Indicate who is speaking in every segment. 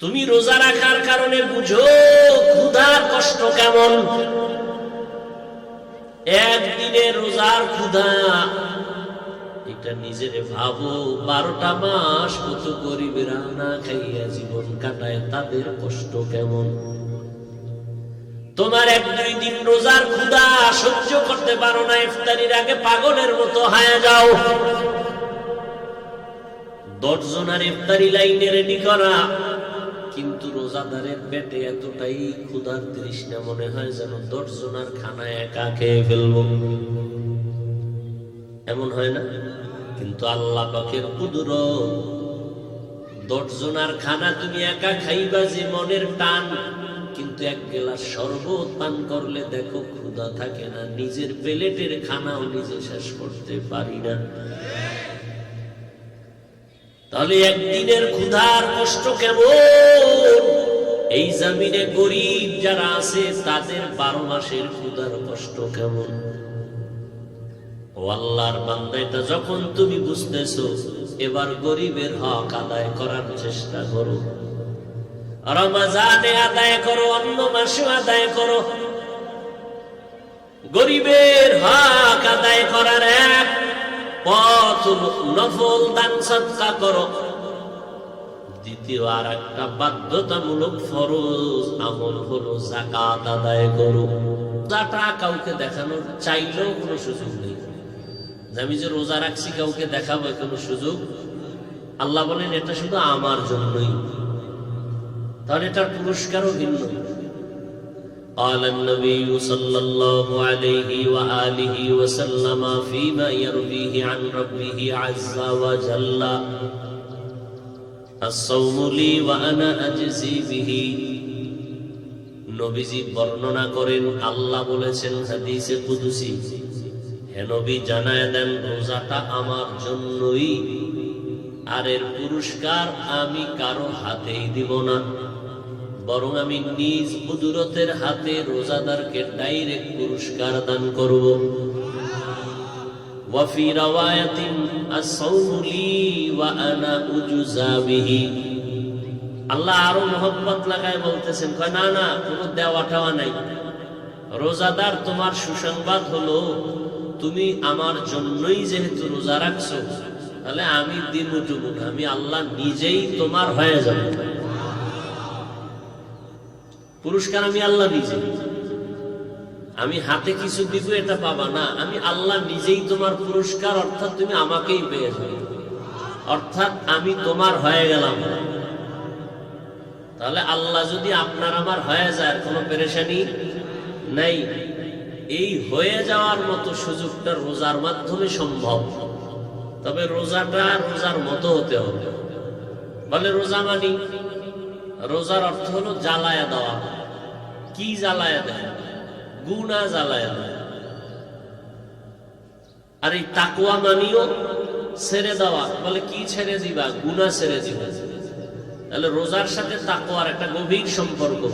Speaker 1: তুমি রোজা রাখার কারণে বুঝো ক্ষুধার কষ্ট কেমন? একদিনে রোজার ক্ষুধা। এটা নিজের ভাবো, বারোটা মাস কত গরিবেরা না খাইয়া জীবন কাটায়, তাদের কষ্ট কেমন? তোমার এক দুই দিন রোজার ক্ষুধা সহ্য করতে পারো না, ইফতারির আগে পাগলের মতো হায়া যাও। দশজনের ইফতারি লাইনে রেডি করা। কিন্তু রোজাদারের পেটে এতটাই ক্ষুধার তৃষ্ণা মনে হয় যেন দশজনের খানা একা খেয়ে ফেলব। এমন হয় না? কিন্তু আল্লাহ পাকের কুদুর দশজনার খানা তুমি একা খাইবা যে মনের টান, কিন্তু এক গেলাস শরবত পান করলে দেখো ক্ষুধা থাকে না, নিজের প্লেটের খানাও নিজে শেষ করতে পারি না। তাহলে একদিনের ক্ষুধার কষ্ট কেমন? এই জমিনে গরিব যারা আছে, তাদের বারো মাসের ক্ষুধার কষ্ট কেমন? যখন তুমি বুঝতেছো, এবার গরিবের হক আদায় করার চেষ্টা করো। রমাজানে আদায় করো, অন্য মাসে আদায় করো। গরিবের হক আদায় করার এক নফল দান সৎকা করো। দ্বিতীয় আর একটা বাধ্যতামূলক ফরজ, আমল হলো জাকাত আদায় করো। রোজাটা কাউকে দেখানোর চাইলেও কোনো সুযোগ নেই। আমি যে রোজা রাখছি, কাউকে দেখাবো কোনো সুযোগ? আল্লাহ বলেন, এটা শুধু আমার জন্যই। তাহলে এটার পুরস্কারও ভিন্ন। قال النبي صلى الله عليه وآله وسلم فيما يرويه عن ربه عز وجل الصوم لي وأنا أجزي به নবীজি বর্ণনা করেন আল্লাহ বলেছেন হাদিসে কুদুসি হে নবী জানায় দেন রোজাটা আমার জন্যই আর এর পুরস্কার আমি কারো হাতেই দিব না বরং আমি নিজ কুদরতের হাতে রোজাদারকে ডাইরেক্ট পুরস্কার দান করব। আল্লাহ আরও লাগায় বলতেছেন, কয়, না না, কোনো দেওয়া নাই। রোজাদার তোমার সুসংবাদ হলো, তুমি আমার জন্যই যেহেতু রোজা রাখছো, তাহলে আমি উঠবো আমি আল্লাহ নিজেই তোমার হয়ে যাব। পুরস্কার আমি আল্লাহ নিজে আমি হাতে কিছু দিব, এটা পাবা না। আমি আল্লাহ নিজেই তোমার পুরস্কার, অর্থাৎ তুমি আমাকেই পেয়ে যাবে। অর্থাৎ আমি তোমার হয়ে গেলাম। তাহলে আল্লাহ যদি আপনার আমার হয়ে যায় কোনো পেরেশানি নাই। এই হয়ে যাওয়ার মতো সুযোগটা রোজার মাধ্যমে সম্ভব। তবে রোজাটা রোজার মতো হতে হবে। বলে রোজা মানি? রোজার অর্থ হলো জ্বালায়া দেওয়া। কি জ্বালায়া দেয়? গুণা জ্বালায়া দেয়। আর এই তাকুয়া মানিও ছেড়ে দেওয়া। বলে কি ছেড়ে দিবা? গুণা ছেড়ে দিবা। তাহলে রোজার সাথে তাকুয়ার একটা গভীর সম্পর্ক।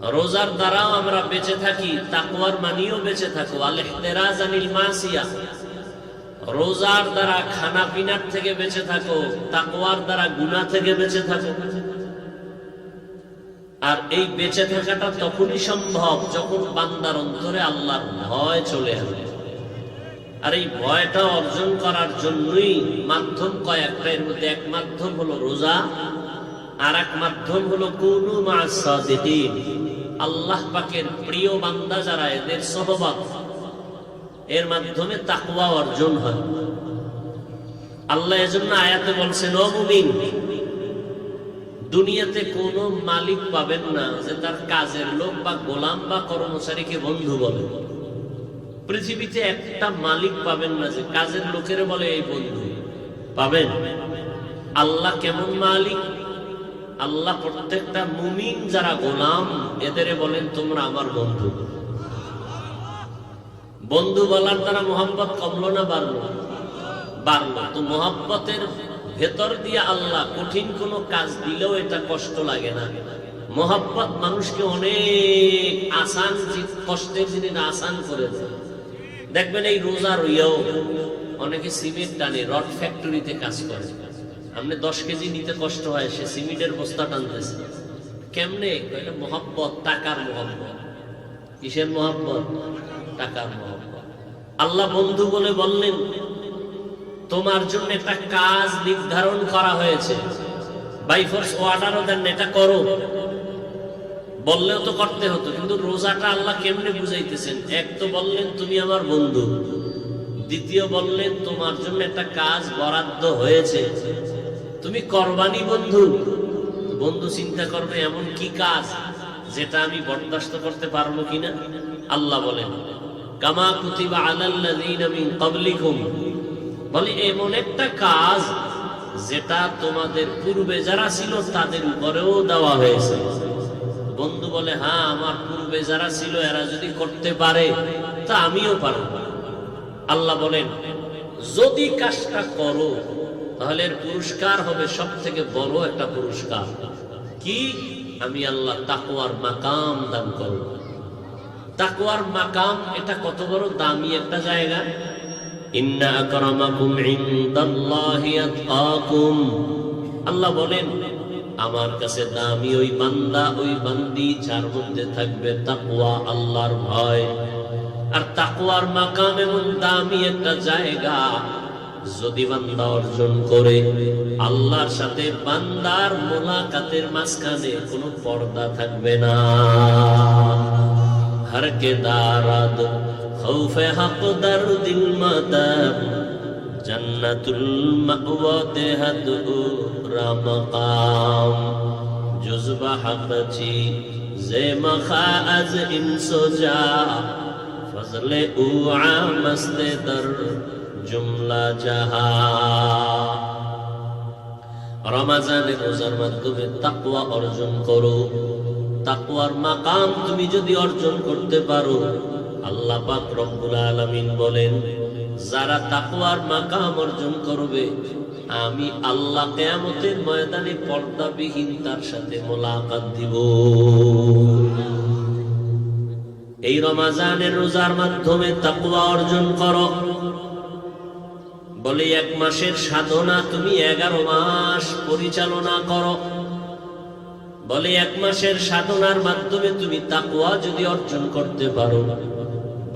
Speaker 1: রোজার দ্বারাও আমরা বেঁচে থাকি তাকুয়ার মানিও বেঁচে থাকো। মাসিয়া। রোজার দ্বারা খানা পিনার থেকে বেঁচে থাকো তাকুয়ার দ্বারা গুণা থেকে বেঁচে থাকো। আর এই বেঁচে থাকাটা তখনই সম্ভব যখন বান্দার অন্তরে আল্লাহর ভয় চলে আসবে আর এই ভয়টা অর্জন করার জন্যই মাধ্যম কয়েকটা এর মধ্যে এক মাধ্যম হলো রোজা, আর এক মাধ্যম হলো কোন আল্লাহ পাকের প্রিয় বান্দা যারা, এদের সহবাদ এর মাধ্যমে তাকুয়া অর্জন হয়। আল্লাহ এজন্য আয়াতে বলছেন, ও মুমিন দুনিয়াতে কোনো মালিক পাবেন না যে তার কাজের লোক বা গোলাম বা কর্মচারীকে বন্ধু বলে। পৃথিবীতে একটা মালিক পাবেন না যে কাজের লোকের বলে এই বন্ধু। পাবেন। আল্লাহ কেমন মালিক? আল্লাহ প্রত্যেকটা মুমিন যারা গোলাম, এদের বলেন, তোমরা আমার বন্ধু। বন্ধু বলার দ্বারা মোহাম্মত কমলো না, বাড়লো? বাড়লো। তো মোহাম্মতের ভেতর দিয়ে আল্লাহ কঠিন কোনো কাজ দিলেও এটা কষ্ট লাগে না। মোহাম্মত মানুষকে অনেক আসান কষ্টের জিনিস আসান করে দেখবেন এই রোজা রইয়াও অনেকে সিমেন্ট টানে, রড ফ্যাক্টরিতে কাজ করে। আপনি দশ কেজি নিতে কষ্ট হয়, সে সিমেন্টের বস্তা টানতেছে। কেমনে? এটা মোহাব্বত, টাকার মোহাব্বত। কিসের মোহাব্বত? টাকার মোহাব্বত। আল্লাহ বন্ধু বলে বললেন তোমার জন্য একটা কাজ নির্ধারণ করা হয়েছে। বাইফোর্স অর্ডারও দেন এটা করো। বললেও তো করতে হতো, কিন্তু রোজাটা আল্লাহ কেমনে বুঝাইতেছেন? এক তো বললেন, তুমি আমার বন্ধু। দ্বিতীয় বললেন, তোমার জন্য একটা কাজ বরাদ্দ হয়েছে। তুমি করবানি বন্ধু। বন্ধু চিন্তা করবে, এমন কি কাজ যেটা আমি বরদাস্ত করতে পারব কিনা? আল্লাহ বলেন, কামা কুতিবা আলাল্লাযীনা মিন ক্বাবলিকুম। বলে, এমন একটা কাজ যেটা তোমাদের পূর্বে যারা ছিল তাদের উপরেও দেওয়া হয়েছে। বন্ধু বলে হ্যাঁ আমার পূর্বে যারা ছিল এরা যদি করতে পারে, তা আমিও পারব। আল্লাহ বলেন, যদি কাজটা করো, তাহলে পুরস্কার হবে সব থেকে বড় একটা পুরস্কার। কি? আমি আল্লাহ তাকুয়ার মাকাম দান করব। তাকুয়ার মাকাম এটা কত বড় দামি একটা জায়গা? ইন্না আকরামাকুম আল্লাহ বলেন, আমার কাছে দামি ওই বান্দা, ওই বান্দি যার মধ্যে থাকবে তাকওয়া, আল্লাহর ভয়। আর তাকওয়ার মাকাম এমন দামি একটা জায়গা যদি বান্দা অর্জন করে, আল্লাহর সাথে বান্দার মোলাকাতের মাঝখানে কোনো পর্দা থাকবে না। হরকে দারাদ খৌফে হাকদার দিল জন্নতুল জুজবা জে ফজলে জুমলা জাহা রমাজানের রোজার মাধ্যমে তাকওয়া অর্জন করো তাকুয়ার মাকাম তুমি যদি অর্জন করতে পারো আল্লাহ পাক রব্বুল আলামিন বলেন, যারা তাকওয়ার মাকাম অর্জন করবে, আমি আল্লাহ কিয়ামতের ময়দানে পর্দাবিহীন তার সাথে মোলাকাত দিব। এই রমাজানের রোজার মাধ্যমে তাকওয়া অর্জন করো। বলে, এক মাসের সাধনা তুমি এগারো মাস পরিচালনা করো। বলে, এক মাসের সাধনার মাধ্যমে তুমি তাকুয়া যদি অর্জন করতে পারো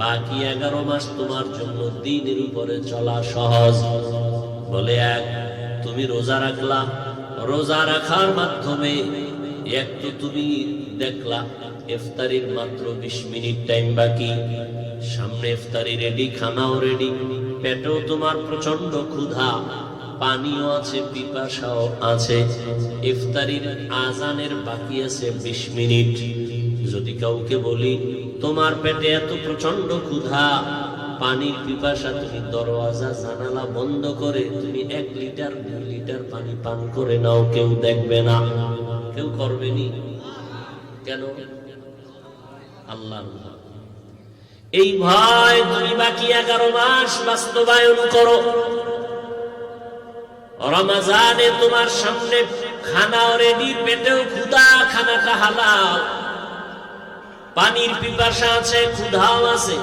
Speaker 1: বাকি এগারো মাস তোমার জন্য দিনের উপরে চলা সহজ। বলে এক, তুমি রোজা রাখলা। রোজা রাখার মাধ্যমে এক তো তুমি দেখলা, ইফতারির মাত্র বিশ মিনিট টাইম বাকি। সামনে ইফতারি রেডি খানাও রেডি পেটেও তোমার প্রচণ্ড ক্ষুধা। পানিও আছে, পিপাসাও আছে। ইফতারির আজানের বাকি আছে বিশ মিনিট। যদি কাউকে বলি তোমার পেটে এত প্রচণ্ড ক্ষুধা, পানির পিপাসা, তুমি দরওয়াজা, জানালা বন্ধ করে তুমি এক লিটার দুই লিটার পানি পান করে নাও, কেউ দেখবে না। কেউ করবে নি? কেন? আল্লাহ এই ভয় তুমি বাকি এগারো মাস বাস্তবায়ন করো। রমাজানে তোমার সামনে খানাও রেডি পেটেও ক্ষুদা খানাটা হালাল। পানির পিপাসা আছে, ক্ষুধাও আছে।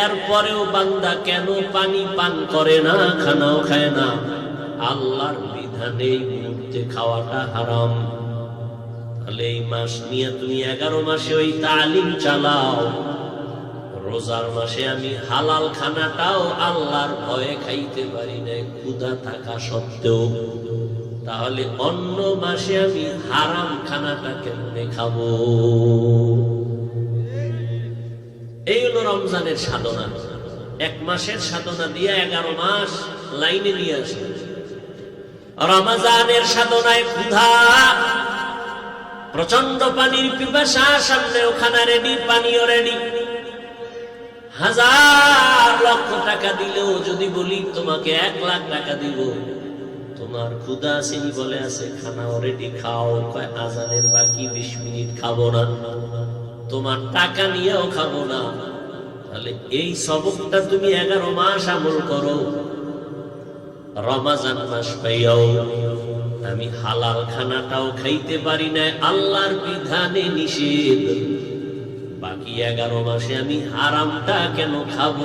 Speaker 1: এরপরেও বান্দা কেন পানি পান করে না, খানাও খায় না? আল্লাহর বিধানে এই মুহূর্তে খাওয়াটা হারাম। তাহলে এই মাস নিয়ে তুমি এগারো মাসে ওই তালিম চালাও। রোজার মাসে আমি হালাল খানাটাও আল্লাহর ভয়ে খাইতে পারি না ক্ষুধা থাকা সত্ত্বেও। তাহলে অন্য মাসে আমি হারাম খানাটা কেমনে খাব? এই হলো রমজানের সাধনা। এক মাসের সাধনা দিয়ে এগারো মাস লাইনে নিয়ে আসে। রমাজানের সাধনায় ক্ষুধা প্রচণ্ড পানির পিপাসা, সামনে ওখানে রেডি পানিও রেডি হাজার লক্ষ টাকা দিলেও যদি বলি তোমাকে এক লাখ টাকা দিব। তোমার ক্ষুদা সিনি বলে আছে খানা অলরেডি খাও, কয় আজানের বাকি বিশ মিনিট খাব না। তোমার টাকা নিয়েও খাব না। তাহলে এই সবকটা তুমি এগারো মাস আমল করো। রমাজান মাস পাইয়াও আমি হালাল খানাটাও খাইতে পারি না, আল্লাহর বিধানে নিষেধ। বাকি এগারো মাসে আমি হারামটা কেন খাব,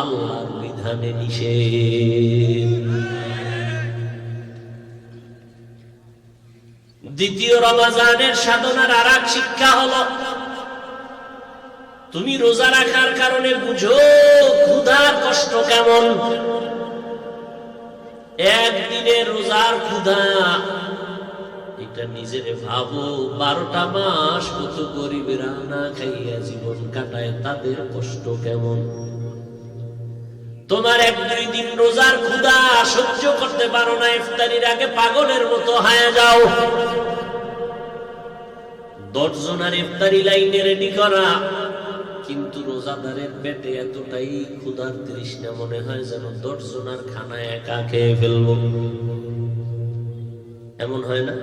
Speaker 1: আল্লাহর বিধানে নিষেধ। দ্বিতীয় রমাজানের সাধনার আর এক শিক্ষা হলো, তুমি রোজা রাখার কারণে বুঝো ক্ষুধার কষ্ট কেমন। একদিনে রোজার ক্ষুধা, এটা নিজের ভাবো, বারোটা মাস কত গরিবেরা না খাইয়া জীবন কাটায়, তাদের কষ্ট কেমন? তোমার এক দুই দিন রোজার ক্ষুদা সহ্য করতে পারো না, ইফতারির আগে পাগলের মতো হায়া যাও। দশজনের ইফতারি লাইনে রেডি করা। কিন্তু রোজাদারের পেটে এতটাই ক্ষুধার তৃষ্ণা মনে হয় যেন দশজনের খানা একা খেয়ে ফেলব। এমন হয় না?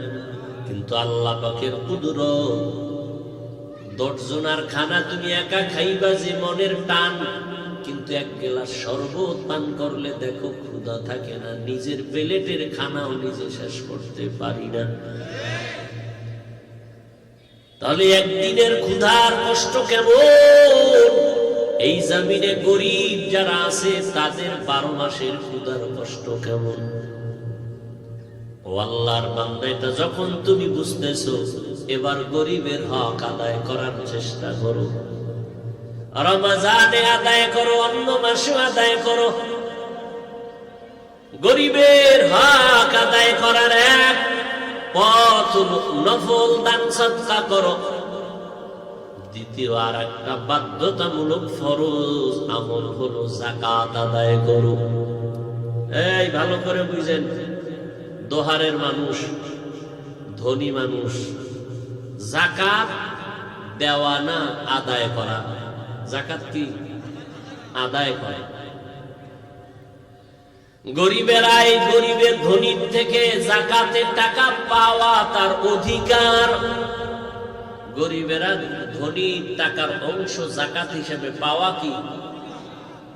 Speaker 1: কিন্তু আল্লাহ পাকের কুদুর দশজনার খানা তুমি একা খাইবা যে মনের টান। এক গেলাস শরবত পান করলে দেখো ক্ষুধা থাকে না। নিজের প্লেটের খানাও নিজে শেষ করতে পারি না। তাহলে একদিনের ক্ষুধার কষ্ট কেমন? এই জামিনে গরিব যারা আছে, তাদের বারো মাসের ক্ষুধার কষ্ট কেমন? ও আল্লাহর বান্দা যখন তুমি বুঝতেছো, এবার গরিবের হক আদায় করার চেষ্টা করো। রমাজানে আদায় করো, অন্য মাসে আদায় করো। গরিবের হক আদায় করার এক পথ নফল দান সৎকা করো। দ্বিতীয় আর একটা বাধ্যতামূলক ফরজ আমল হলো জাকাত আদায় করো। এই, ভালো করে বুঝেন। দোহারের মানুষ, ধনী মানুষ জাকাত দেওয়া না আদায় করা। জাকাত কি আদায় করে? গরিবেরাই গরিবের ধনীর থেকে জাকাতের টাকা পাওয়া তার অধিকার। গরিবেরা ধনীর টাকার অংশ জাকাত হিসেবে পাওয়া কি?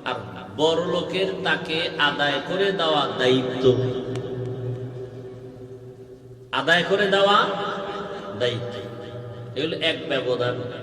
Speaker 1: আর বড় লোকের তাকে আদায় করে দেওয়া দায়িত্ব। আদায় করে দেওয়া দায়িত্ব। এগুলো এক ব্যবধান।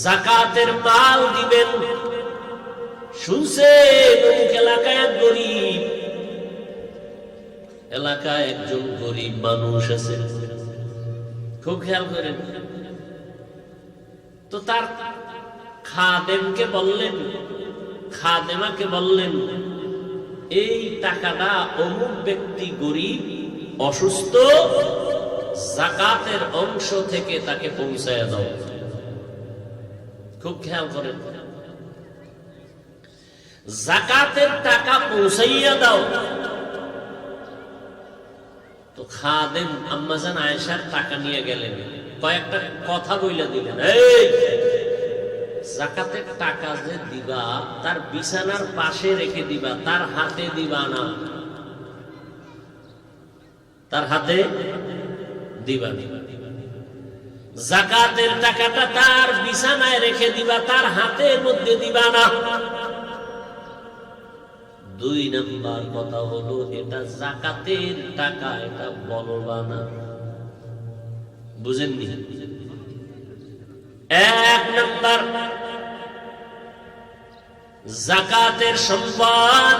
Speaker 1: জাকাতের মাল দিবেন। শুনছে অমুক এলাকায় গরিব। এলাকায় একজন গরিব মানুষ আছে। খুব খেয়াল করেন। তো তার খাদেমকে বললেন, খাদেমাকে বললেন, এই টাকাটা অমুক ব্যক্তি গরিব, অসুস্থ, জাকাতের অংশ থেকে তাকে পৌঁছায় দাও। খুব খেয়াল করেন। জাকাতের টাকা পৌঁছাইয়া দাও। তো খাদেম আম্মাজান আয়েশার টাকা নিয়ে গেলেন। কয়েকটা কথা বইলা দিলেন। জাকাতের টাকা যে দিবা, তার বিছানার পাশে রেখে দিবা, তার হাতে দিবা না। তার হাতে দিবা দিবা জাকাতের টাকাটা তার বিছানায় রেখে দিবা, তার হাতের মধ্যে দিবা না। দুই নাম্বার কথা হলো, এটা জাকাতের টাকা, এটা বলবা না বুঝেননি? এক নাম্বার, জাকাতের সম্পদ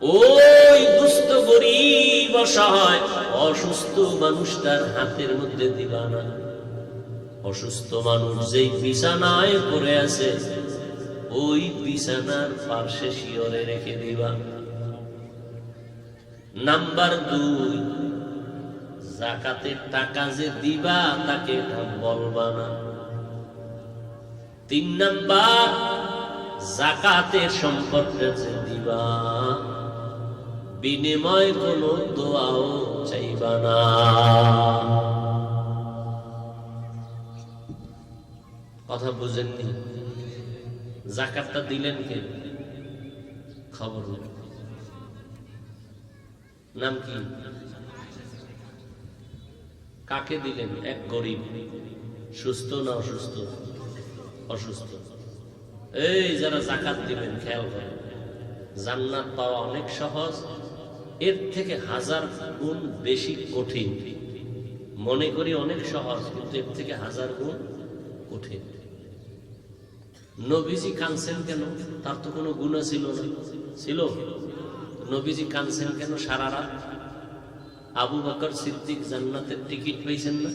Speaker 1: ওই দুস্থ গরিব অসহায় অসুস্থ মানুষটার হাতের মধ্যে দিবা না অসুস্থ মানুষ যেই বিছানায় পড়ে আছে, ওই বিছানার পার্শ্বে শিওরে রেখে দিবা। নাম্বার দুই জাকাতের টাকা যে দিবা তাকে এটা বলবা না। তিন নাম্বার, জাকাতের সম্পদটা যে দিবা। বিনিময় কোনো দোয়াও চাইবা না। কথা বুঝেননি? জাকাতটা দিলেন কে? খবর নাম কি? কাকে দিলেন? এক গরিব। সুস্থ না অসুস্থ? অসুস্থ। এই যারা জাকাত দিবেন, খেয়াল করেন। জান্নাত পাওয়া অনেক সহজ। এর থেকে হাজার গুণ বেশি কঠিন। মনে করি অনেক সহজ, কিন্তু এর থেকে হাজার গুণ কঠিন। নবীজি কানছেন কেন? তার তো কোনো গুণা ছিল না। ছিল? নবীজি কানছেন কেন সারা রাত? আবু বাকর সিদ্দিক জান্নাতের টিকিট পেয়েছেন না?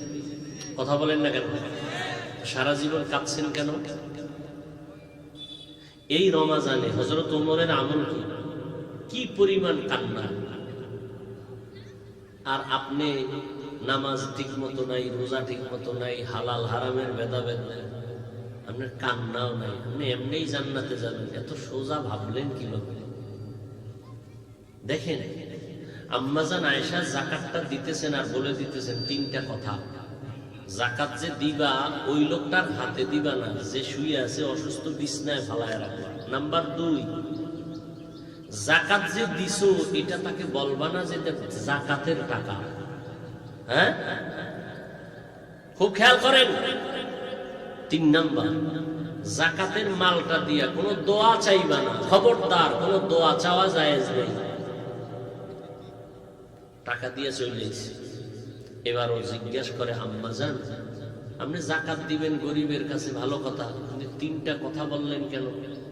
Speaker 1: কথা বলেন না কেন? সারা জীবন কাঁদছেন কেন? এই রমাজানে হজরত উমরের আমল কি পরিমাণ কান্না? আর আপনি নামাজ ঠিক মতো নাই, রোজা ঠিক মতো নাই, হালাল, হারামের ভেদাভেদ নাই। আপনার কান্নাও নাই। আপনি এমনিই জান্নাতে যাবেন। এত সোজা ভাবলেন কি লোক দেখেন আম্মাজান আয়েশা জাকাতটা দিতেছেন আর বলে দিতেছেন তিনটা কথা। জাকাত যে দিবা, ওই লোকটার হাতে দিবা না। যে শুয়ে আছে অসুস্থ, বিছনায় ফালায় রাখবা। নাম্বার দুই জাকাত যে দিছো, এটা তাকে বলবা না যে জাকাতের টাকা। হ্যাঁ? খুব খেয়াল করেন। তিন নাম্বার, জাকাতের মালটা দিয়া কোনো দোয়া চাইবা না। খবরদার, কোনো দোয়া চাওয়া জায়েজ নেই। টাকা দিয়ে চলে এসেছি। এবার ও জিজ্ঞাসা করে, আম্মা যান আপনি জাকাত দিবেন গরিবের কাছে, ভালো কথা। তিনটা কথা বললেন কেন?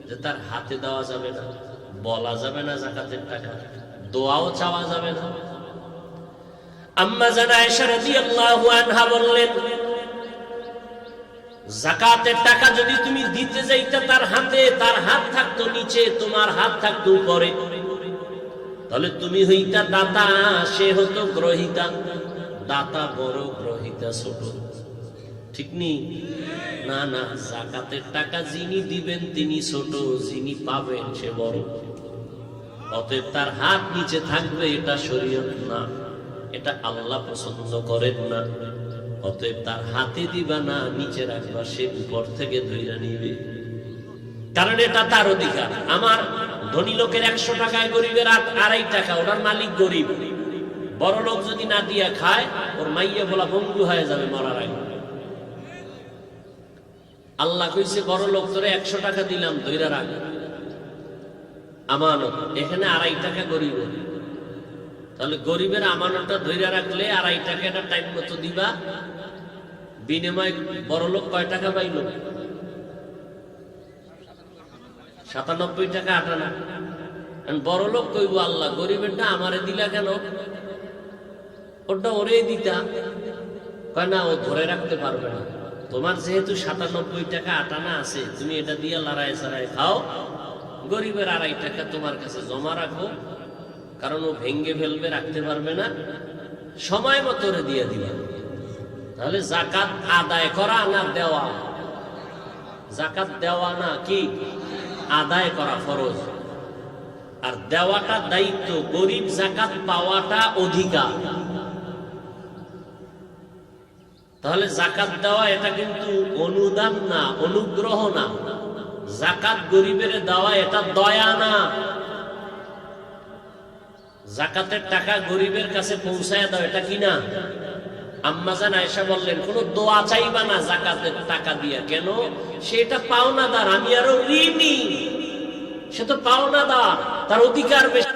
Speaker 1: যে তার হাতে দেওয়া যাবে না। বলা যাবে না জাকাতের টাকা। দোয়াও চাওয়া যাবে না। আম্মা জান আয়েশা রাদিয়াল্লাহু আনহা বললেন, জাকাতের টাকা যদি তুমি দিতে যাইতে তার হাতে, তার হাত থাকতো নিচে, তোমার হাত থাকতো উপরে। তাহলে তুমি হইতা দাতা, সে হতো গ্রহিতা। দাতা বড় গ্রহিতা, ছোট। ঠিক নি? না না, জাকাতের টাকা যিনি দিবেন তিনি ছোট, যিনি পাবেন সে বড়। অতএব তার হাত নিচে থাকবে, এটা শরীয়ত না। এটা আল্লাহ পছন্দ করেন না। অতএব তার হাতে দিবা না, নিচে রাখবা, সে উপর থেকে ধইরা নিবে। কারণ এটা তার অধিকার। আমার ধনী লোকের একশো টাকায় গরিবের আড়াই টাকা, ওনার মালিক গরিব। বড় লোক যদি না দিয়া খায়, ওর মাইয়া বলা বন্ধু হয়ে যাবে মরার আগে। আল্লাহ কইছে, বড় লোক, তোরে একশো টাকা দিলাম ধৈরা রাখ। আমানত, এখানে আড়াই টাকা গরিব। তাহলে গরিবের আমানতটা ধৈরা রাখলে আড়াই টাকা এটা টাইম মতো দিবা। বিনিময় বড় লোক কয় টাকা পাইল? সাতানব্বই টাকা আটানা বড় লোক কইব, আল্লাহ, গরিবেরটা আমারে দিলা কেন? ওটা ওরে দিতা। কয়, না, ও ধরে রাখতে পারবে না। তোমার যেহেতু সাতানব্বই টাকা আটানা আছে, তুমি এটা দিয়ে লড়াই সারাই খাও। গরিবের আড়াই টাকা তোমার কাছে জমা রাখো, কারণ ও ভেঙ্গে ফেলবে, রাখতে পারবে না। সময় মতো দিয়ে দিবা। তাহলে জাকাত আদায় করা না দেওয়া? জাকাত দেওয়া না কি? আদায় করা ফরজ। আর দেওয়াটা দায়িত্ব, গরিব জাকাত পাওয়াটা অধিকার। তাহলে জাকাত দেওয়া এটা কিন্তু অনুদান না, অনুগ্রহ না। জাকাত গরিবের দেওয়া এটা দয়া না। জাকাতের টাকা গরিবের কাছে পৌঁছায় দাও, এটা কি না আম্মাজান আয়সা বললেন, কোন দোয়া চাইবা না জাকাতের টাকা দিয়া। কেন? সেটা পাওনাদার, আমি আরও ঋণী। সে তো পাওনাদার, তার অধিকার বেশি।